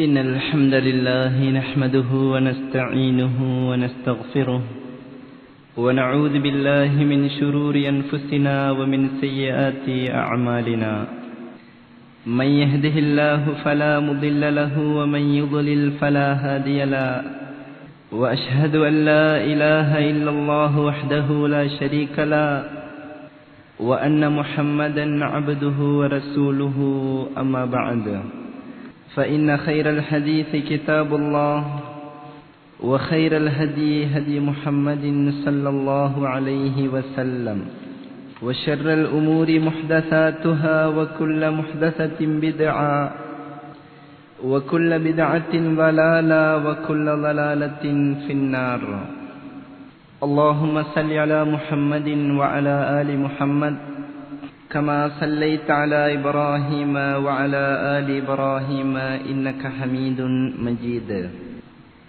إن الحمد لله نحمده ونستعينه ونستغفره ونعوذ بالله من شرور أنفسنا ومن سيئات أعمالنا. من يهده الله فلا مضل له ومن يضلل فلا هادي له. وأشهد أن لا إله إلا الله وحده لا شريك له. وأن محمدا عبده ورسوله أما بعد. فإن خير الحديث كتاب الله وخير الهدي هدي محمد صلى الله عليه وسلم وشر الأمور محدثاتها وكل محدثة بدعة وكل بدعة ضلالة وكل ضلالة في النار. اللهم صل على محمد وعلى آل محمد كما صليت على إبراهيم وعلى آل إبراهيم إنك حميد مجيد.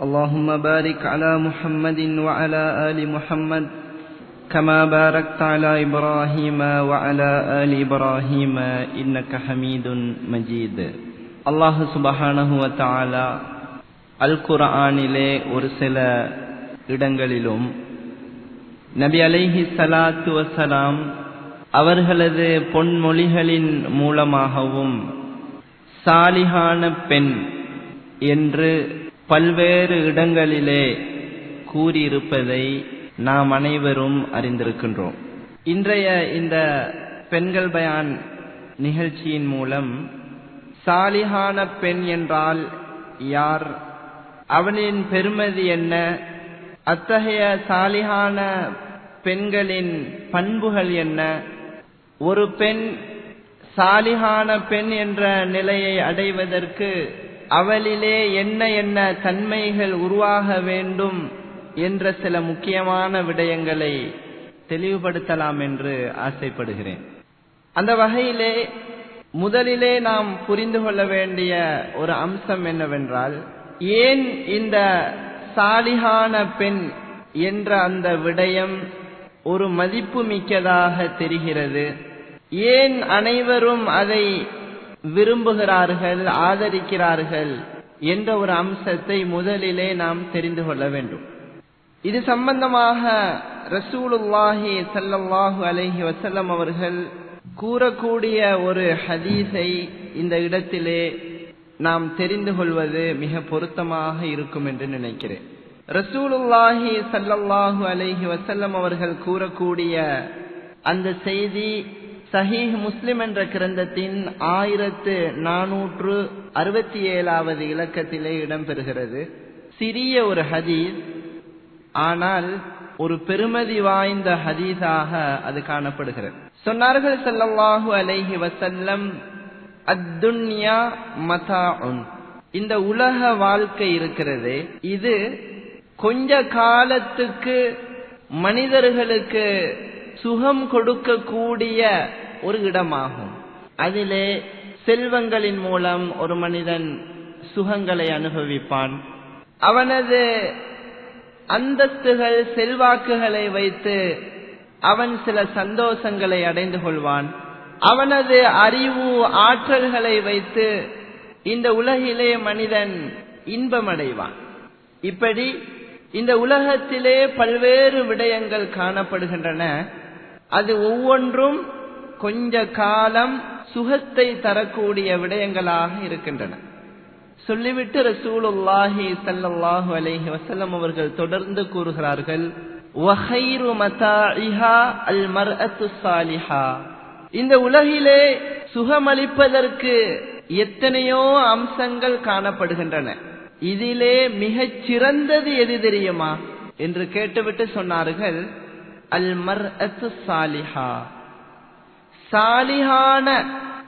اللهم بارك على محمد وعلى آل محمد كما باركت على إبراهيم وعلى آل إبراهيم إنك حميد مجيد. الله سبحانه وتعالى القرآن لي أرسل ഇടങ്ങളിലും نبي عليه الصلاة والسلام அவர்களது பொன்மொழிகளின் மூலமாகவும் சாலிகான பெண் என்று பல்வேறு இடங்களிலே கூறியிருப்பதை நாம் அனைவரும் அறிந்திருக்கின்றோம். இன்றைய இந்த பெண்கள் பயான் நிகழ்ச்சியின் மூலம் சாலிகான பெண் என்றால் யார்? அவனின் பெருமதி என்ன? அத்தகைய சாலிகான பெண்களின் பண்புகள் என்ன? ஒரு பெண் சாலிகான பெண் என்ற நிலையை அடைவதற்கு அவளிலே என்ன என்ன தன்மைகள் உருவாக வேண்டும் என்ற சில முக்கியமான விடயங்களை தெளிவுபடுத்தலாம் என்று ஆசைப்படுகிறேன். அந்த வகையிலே முதலிலே நாம் புரிந்து கொள்ள வேண்டிய ஒரு அம்சம் என்னவென்றால் ஏன் இந்த சாலிகான பெண் என்ற அந்த விடயம் ஒரு மதிப்பு மிக்கதாக தெரிகிறது? ஏன் அனைவரும் அதை விரும்புகிறார்கள் ஆதரிக்கிறார்கள் என்ற ஒரு அம்சத்தை முதலிலே நாம் தெரிந்து கொள்ள வேண்டும். இது சம்பந்தமாக ரசூலுல்லாஹி சல்லல்லாஹு அலஹி வசல்லம் அவர்கள் கூறக்கூடிய ஒரு ஹதீஸை இந்த இடத்திலே நாம் தெரிந்து கொள்வது மிக பொருத்தமாக இருக்கும் என்று நினைக்கிறேன். ரசூலுல்லாஹி சல்லல்லாஹு அலஹி வசல்லம் அவர்கள் கூறக்கூடிய அந்த செய்தி சஹீஹ் முஸ்லிம் என்ற கிரந்தத்தின் ஆயிரத்து நானூற்று அறுபத்தி ஏழாவது இலக்கத்திலே இடம்பெறுகிறது. சிறிய ஒரு ஹதீஸ் ஆனால் ஒரு பெருமதி வாய்ந்த ஹதீஸாக அது காணப்படுகிறது. சொன்னார்கள் சல்லல்லாஹு அலைஹி வசல்லம் அத்துன்யா மதா இந்த உலக வாழ்க்கை இருக்கிறது. இது கொஞ்ச காலத்துக்கு மனிதர்களுக்கு சுகம் கொடுக்கக்கூடிய ஒரு இடமாகும். அதிலே செல்வங்களின் மூலம் ஒரு மனிதன் சுகங்களை அனுபவிப்பான். அவனது அந்தஸ்துகள் செல்வாக்குகளை வைத்து அவன் சில சந்தோஷங்களை அடைந்து கொள்வான். அவனது அறிவு ஆற்றல்களை வைத்து இந்த உலகிலே மனிதன் இன்பமடைவான். இப்படி இந்த உலகத்திலே பல்வேறு விடயங்கள் காணப்படுகின்றன. அது ஒவ்வொன்றும் கொஞ்ச காலம் சுகத்தை தரக்கூடிய விடயங்களாக இருக்கின்றன. சொல்லிவிட்டு ரசூலுல்லாஹி சல்லல்லாஹு அலஹி வசல்லம் அவர்கள் தொடர்ந்து கூறுகிறார்கள் இந்த உலகிலே சுகமளிப்பதற்கு எத்தனையோ அம்சங்கள் காணப்படுகின்றன. இதிலே மிகச் சிறந்தது எது தெரியுமா? என்று கேட்டுவிட்டு சொன்னார்கள் அல் சாலிஹா. சாலிஹான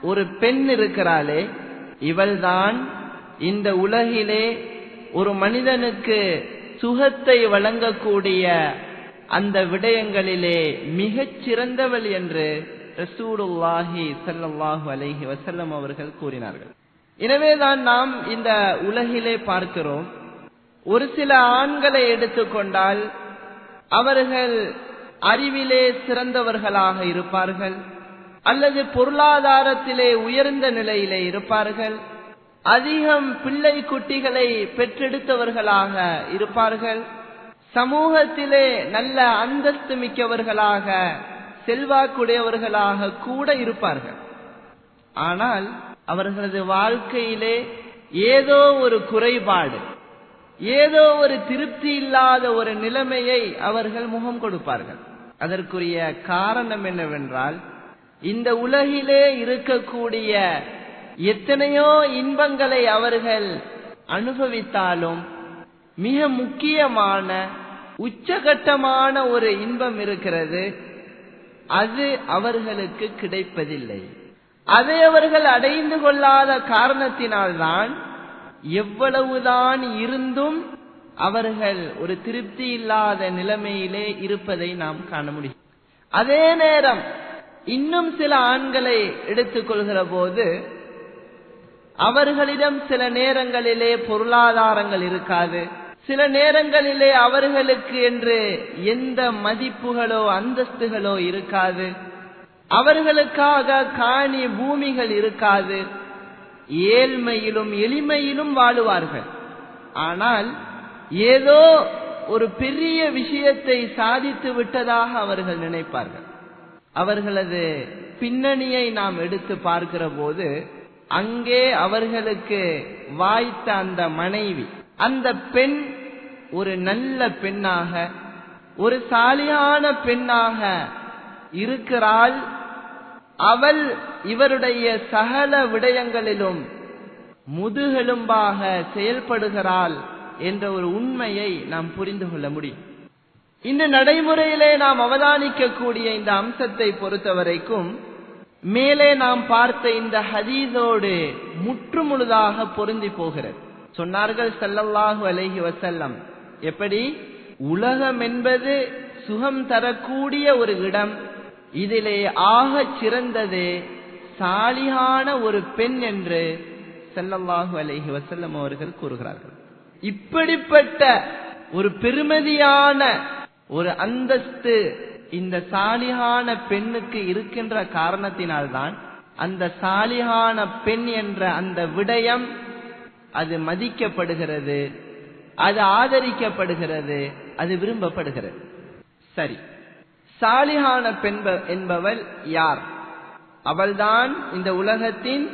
ஒரு பெண் இருக்கிறாளே இவள்தான் இந்த உலகிலே ஒரு மனிதனுக்கு சுகத்தை வழங்கக்கூடிய அந்த விடயங்களிலே மிகச் சிறந்தவள் என்று ரசூடுல்லாஹி சல்லாஹூ அலஹி வசல்லம் அவர்கள் கூறினார்கள். எனவேதான் நாம் இந்த உலகிலே பார்க்கிறோம். ஒரு சில ஆண்களை எடுத்துக்கொண்டால் அவர்கள் அறிவிலே சிறந்தவர்களாக இருப்பார்கள். அல்லது பொருளாதாரத்திலே உயர்ந்த நிலையிலே இருப்பார்கள். அதிகம் பிள்ளை குட்டிகளை பெற்றெடுத்தவர்களாக இருப்பார்கள். சமூகத்திலே நல்ல அந்தஸ்து மிக்கவர்களாக செல்வாக்குடையவர்களாக கூட இருப்பார்கள். ஆனால் அவர்களது வாழ்க்கையிலே ஏதோ ஒரு குறைபாடு ஏதோ ஒரு திருப்தி இல்லாத ஒரு நிலைமையை அவர்கள் முகம் கொடுப்பார்கள். அதற்குரிய காரணம் என்னவென்றால் இந்த உலகிலே இருக்கக்கூடிய எத்தனையோ இன்பங்களை அவர்கள் அனுபவித்தாலும் மிக முக்கியமான உச்சகட்டமான ஒரு இன்பம் இருக்கிறது அது அவர்களுக்கு கிடைப்பதில்லை. அதை அவர்கள் அடைந்து கொள்ளாத காரணத்தினால்தான் எவ்வளவுதான் இருந்தும் அவர்கள் ஒரு திருப்தி இல்லாத நிலைமையிலே இருப்பதை நாம் காண முடியும். அதே நேரம் இன்னும் சில ஆண்களை எடுத்துக்கொள்கிற போது அவர்களிடம் சில நேரங்களிலே பொருளாதாரங்கள் இருக்காது. சில நேரங்களிலே அவர்களுக்கு என்று எந்த மதிப்புகளோ அந்தஸ்துகளோ இருக்காது. அவர்களுக்காக காணி பூமிகள் இருக்காது. ஏழ்மையிலும் எளிமையிலும் வாழுவார்கள். ஆனால் ஏதோ ஒரு பெரிய விஷயத்தை சாதித்து விட்டதாக அவர்கள் நினைப்பார்கள். அவர்களது பின்னணியை நாம் எடுத்து பார்க்கிற போது அங்கே அவர்களுக்கு வாய்த்த அந்த மனைவி அந்த பெண் ஒரு நல்ல பெண்ணாக ஒரு சாலியான பெண்ணாக இருக்கிறாள். அவள் இவருடைய சகல விடயங்களிலும் முதுகெலும்பாக செயல்படுகிறாள். என்ற ஒரு உண்மையை நாம் புரிந்து கொள்ள முடியும். இந்த நடைமுறையிலே நாம் அவதானிக்கக்கூடிய இந்த அம்சத்தை பொறுத்தவரைக்கும் மேலே நாம் பார்த்த இந்த ஹதீஸோடு முற்றுமுழுதாக பொருந்தி போகிறது. சொன்னார்கள் செல்லல்லாஹு அலைஹி வசல்லம் எப்படி? உலகம் என்பது சுகம் தரக்கூடிய ஒரு இடம் இதிலே ஆகச் சிறந்தது சாலிகான ஒரு பெண் என்று செல்லல்லாஹு அலைஹி வசல்லம் அவர்கள் கூறுகிறார்கள். இப்படிப்பட்ட ஒரு பெருமதியான ஒரு அந்தஸ்து இந்த சாலிகான பெண்ணுக்கு இருக்கின்ற காரணத்தினால்தான் அந்த சாலிகான பெண் என்ற அந்த விடயம் அது மதிக்கப்படுகிறது அது ஆதரிக்கப்படுகிறது அது விரும்பப்படுகிறது. சரி. சாலிகான பெண் என்பவள் யார்? அவள்தான் இந்த உலகத்தின்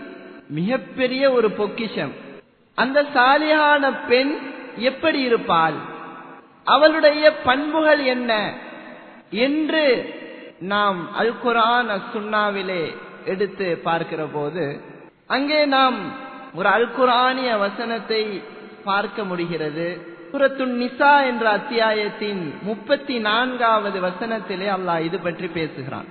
மிகப்பெரிய ஒரு பொக்கிஷம். அந்த சாலியான பெண் எப்படி இருப்பாள்? அவளுடைய பண்புகள் என்ன? என்று நாம் அல் குரான் எடுத்து பார்க்கிற போது அங்கே நாம் ஒரு அல் குரானிய வசனத்தை பார்க்க முடிகிறது. சுரத்துன் நிசா என்ற அத்தியாயத்தின் முப்பத்தி நான்காவது வசனத்திலே அல்லாஹ் இது பற்றி பேசுகிறான்.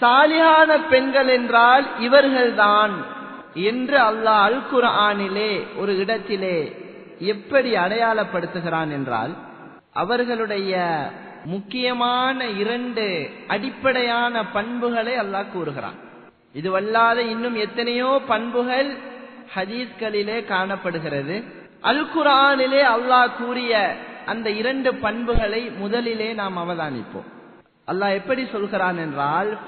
சாலிஹான பெண்கள் என்றால் இவர்கள்தான் என்று அல்லாஹ் அல் குரானிலே ஒரு இடத்திலே எப்படி அடையாளப்படுத்துகிறான் என்றால் அவர்களுடைய முக்கியமான இரண்டு அடிப்படையான பண்புகளை அல்லாஹ் கூறுகிறான். இதுவல்லாத இன்னும் எத்தனையோ பண்புகள் ஹதீஸ்களிலே காணப்படுகிறது. அல் குரானிலே அல்லாஹ் கூறிய அந்த இரண்டு பண்புகளை முதலிலே நாம் அவதானிப்போம். அல்லாஹ் எப்படி சொல்கிறான் என்றால்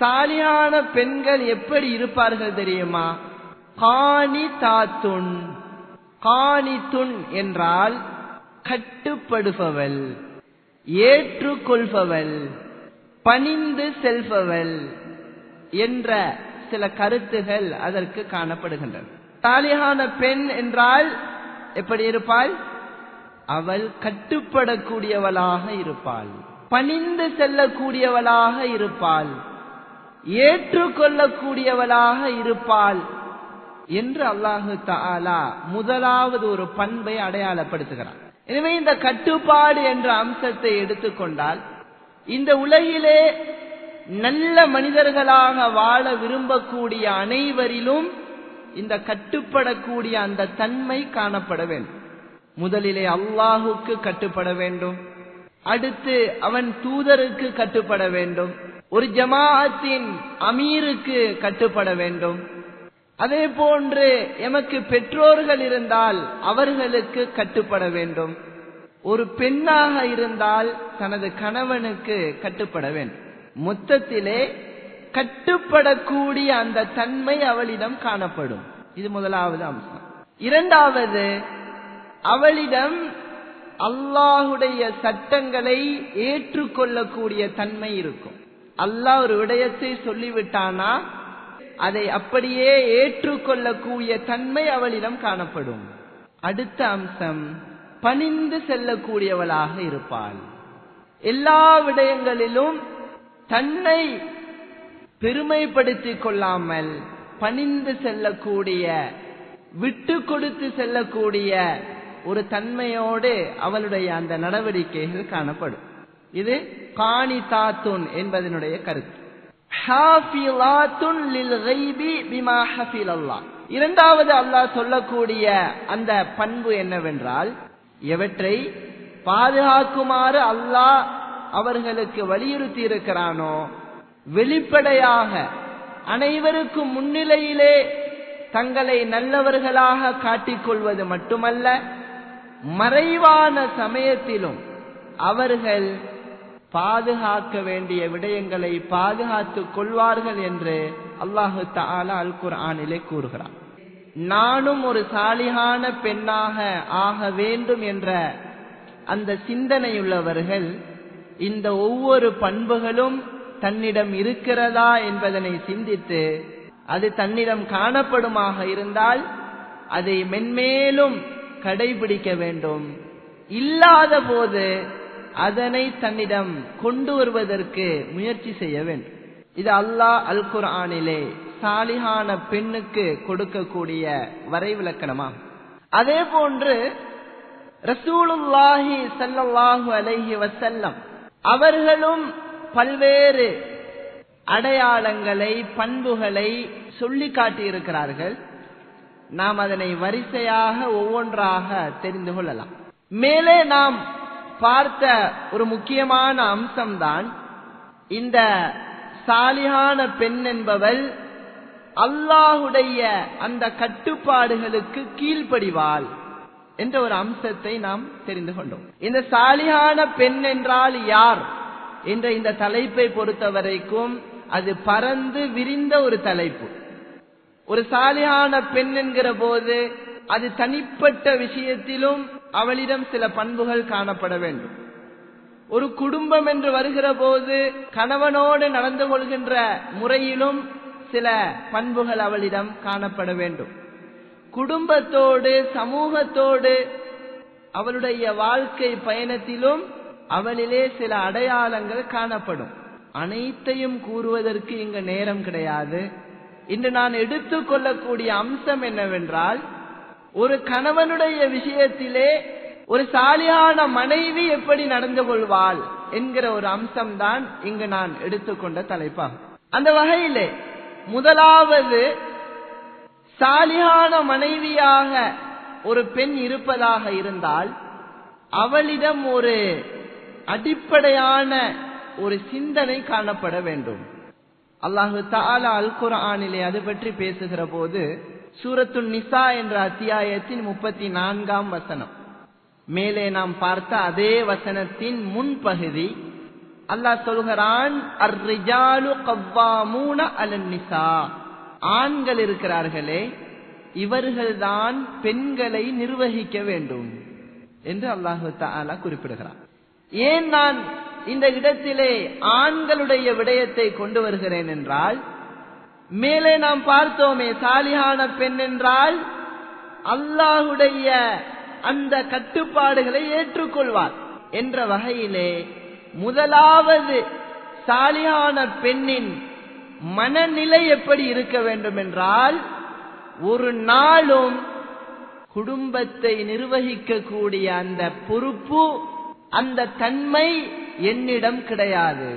சாலியான பெண்கள் எப்படி இருப்பார்கள் தெரியுமா? காணி தாத்துன் காணி துன் என்றால் கட்டுப்படுபவள். ஏற்றுக்கொள்பவள். பணிந்து செல்பவள். என்ற சில கருத்துகள் அதற்கு காணப்படுகின்றன. தாலியான பெண் என்றால் எப்படி இருப்பாள்? அவள் கட்டுப்படக்கூடியவளாக இருப்பாள். பணிந்து செல்லக்கூடியவளாக இருப்பாள். ஏற்றுக்கொள்ளக்கூடியவளாக இருப்பாள் என்று அல்லாஹு தாலா முதலாவது ஒரு பண்பை அடையாளப்படுத்துகிறான். எனவே இந்த கட்டுப்பாடு என்ற அம்சத்தை எடுத்துக்கொண்டால் இந்த உலகிலே நல்ல மனிதர்களாக வாழ விரும்பக்கூடிய அனைவரிலும் இந்த கட்டுப்படக்கூடிய அந்த தன்மை காணப்பட வேண்டும். முதலிலே அல்லாஹுக்கு கட்டுப்பட வேண்டும். அடுத்து அவன் தூதருக்கு கட்டுப்பட வேண்டும். ஒரு ஜமாஅத்தின் அமீருக்கு கட்டுப்பட வேண்டும். அதே போன்று எமக்கு பெற்றோர்கள் இருந்தால் அவர்களுக்கு கட்டுப்பட வேண்டும். ஒரு பெண்ணாக இருந்தால் தனது கணவனுக்கு கட்டுப்பட வேண்டும். மொத்தத்திலே கட்டுப்படக்கூடிய அந்த தன்மை அவளிடம் காணப்படும். இது முதலாவது அம்சம். இரண்டாவது அவளிடம் அல்லாஹுடைய சட்டங்களை ஏற்றுக்கொள்ளக்கூடிய தன்மை இருக்கும். அல்லாஹ் ஒரு விடயத்தை சொல்லிவிட்டானா அதை அப்படியே ஏற்றுக்கொள்ளக்கூடிய தன்மை அவளிடம் காணப்படும். அடுத்த அம்சம் பணிந்து செல்லக்கூடியவளாக இருப்பாள். எல்லா விடயங்களிலும் தன்னை பெருமைப்படுத்திக் கொள்ளாமல் பணிந்து செல்லக்கூடிய விட்டு கொடுத்து செல்லக்கூடிய ஒரு தன்மையோடு அவளுடைய அந்த நடவடிக்கைகள் காணப்படும். இது காணி தாத்துன் என்பதனுடைய கருத்து. இரண்டாவது அல்லாஹ் சொல்லக்கூடிய அந்த பண்பு என்னவென்றால் எவற்றை பாதுகாக்குமாறு அல்லாஹ் அவர்களுக்கு வலியுறுத்தி இருக்கிறானோ வெளிப்படையாக அனைவருக்கும் முன்னிலையிலே தங்களை நல்லவர்களாக காட்டிக்கொள்வது மட்டுமல்ல மறைவான சமயத்திலும் அவர்கள் பாதுகாக்க வேண்டிய விடயங்களை பாதுகாத்துக் கொள்வார்கள் என்று அல்லாஹு தாலா அல் குர்ஆனிலே கூறுகிறார் நானும் ஒரு சாலிகான பெண்ணாக ஆக வேண்டும் என்ற அந்த சிந்தனையுள்ளவர்கள் இந்த ஒவ்வொரு பண்புகளும் தன்னிடம் இருக்கிறதா என்பதனை சிந்தித்து அது தன்னிடம் காணப்படுமாக இருந்தால் அதை மென்மேலும் கடைபிடிக்க வேண்டும். இல்லாத போது அதனை தன்னிடம் கொண்டு வருவதற்கு முயற்சி செய்ய வேண்டும். இது அல்லாஹ் அல் குர்ஆனிலே சாலிகான பெண்ணுக்கு கொடுக்கக்கூடிய வரைவிலக்கணமாகும். அதே போன்று ரசூலுல்லாஹி சல்லல்லாஹு அலஹி வசல்லம் அவர்களும் பல்வேறு அடையாளங்களை பண்புகளை சொல்லி காட்டியிருக்கிறார்கள். நாம் அதனை வரிசையாக ஒவ்வொன்றாக தெரிந்து கொள்ளலாம். மேலே நாம் பார்த்த ஒரு முக்கியமான அம்சம்தான் இந்த சாலிகான பெண் என்பவள் அல்லாஹுடைய அந்த கட்டுப்பாடுகளுக்கு கீழ்ப்படிவாள் என்ற ஒரு அம்சத்தை நாம் தெரிந்து கொண்டோம். இந்த சாலிகான பெண் என்றால் யார்? என்ற இந்த தலைப்பை பொறுத்த வரைக்கும் அது பறந்து விரிந்த ஒரு தலைப்பு. ஒரு சாலியான பெண் என்கிற போது அது தனிப்பட்ட விஷயத்திலும் அவளிடம் சில பண்புகள் காணப்பட வேண்டும். ஒரு குடும்பம் என்று வருகிற போது கணவனோடு நடந்து கொள்கின்ற முறையிலும் சில பண்புகள் அவளிடம் காணப்பட வேண்டும். குடும்பத்தோடு சமூகத்தோடு அவளுடைய வாழ்க்கை பயணத்திலும் அவளிலே சில அடையாளங்கள் காணப்படும். அனைத்தையும் கூறுவதற்கு இங்கு நேரம் கிடையாது. இன்று நான் எடுத்துக்கொள்ளக்கூடிய அம்சம் என்னவென்றால் ஒரு கணவனுடைய விஷயத்திலே ஒரு சாலியான மனைவி எப்படி நடந்து கொள்வாள் என்கிற ஒரு அம்சம்தான் இங்கு நான் எடுத்துக்கொண்ட தலைப்பாகும். அந்த வகையிலே முதலாவது சாலியான மனைவியாக ஒரு பெண் இருப்பதாக இருந்தால் அவளிடம் ஒரு அடிப்படையான ஒரு சிந்தனை காணப்பட வேண்டும். அல்லாஹு தாலா அல் குரானிலே அது பற்றி பேசுகிற போது சூரத்து நிசா என்ற அத்தியாயத்தின் முப்பத்தி நான்காம் வசனம். மேலே நாம் பார்த்த அதே வசனத்தின் முன்பகுதி அல்லாஹ் சொல்கிறான் அலன் ஆண்கள் இருக்கிறார்களே இவர்கள்தான் பெண்களை நிர்வகிக்க வேண்டும் என்று அல்லாஹு தாலா குறிப்பிடுகிறார் ஏன் நான் இந்த இடத்திலே ஆண்களுடைய விடயத்தை கொண்டு வருகிறேன் என்றால் மேலே நாம் பார்த்தோமே சாலியான பெண் என்றால் அல்லாஹுடைய அந்த கட்டுப்பாடுகளை ஏற்றுக்கொள்வார் என்ற வகையிலே முதலாவது சாலியான பெண்ணின் மனநிலை எப்படி இருக்க வேண்டும் என்றால் ஒரு நாளும் குடும்பத்தை நிர்வகிக்கக்கூடிய அந்த பொறுப்பு அந்த தன்மை என்னிடம் கிடையாது.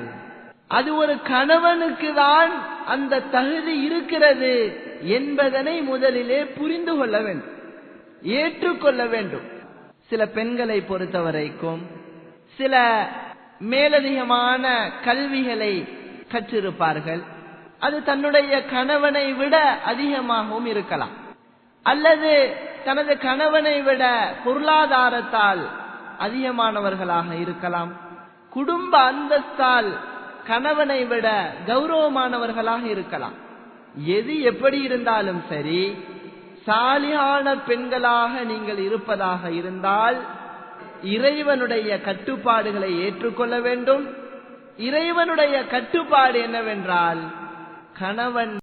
அது ஒரு கணவனுக்கு தான் அந்த தகுதி இருக்கிறது என்பதனை முதலிலே புரிந்து கொள்ள வேண்டும். ஏற்றுக்கொள்ள வேண்டும். சில பெண்களை பொறுத்தவரைக்கும் சில மேலதிகமான கல்விகளை கற்றிருப்பார்கள். அது தன்னுடைய கணவனை விட அதிகமாகவும் இருக்கலாம். அல்லது தனது கணவனை விட பொருளாதாரத்தால் அதிகமானவர்களாக இருக்கலாம். குடும்ப அந்தஸ்தால் கணவனை விட கௌரவமானவர்களாக இருக்கலாம். எது எப்படி இருந்தாலும் சரி சாலியான பெண்களாக நீங்கள் இருப்பதாக இருந்தால் இறைவனுடைய கட்டுப்பாடுகளை ஏற்றுக்கொள்ள வேண்டும். இறைவனுடைய கட்டுப்பாடு என்னவென்றால் கணவன்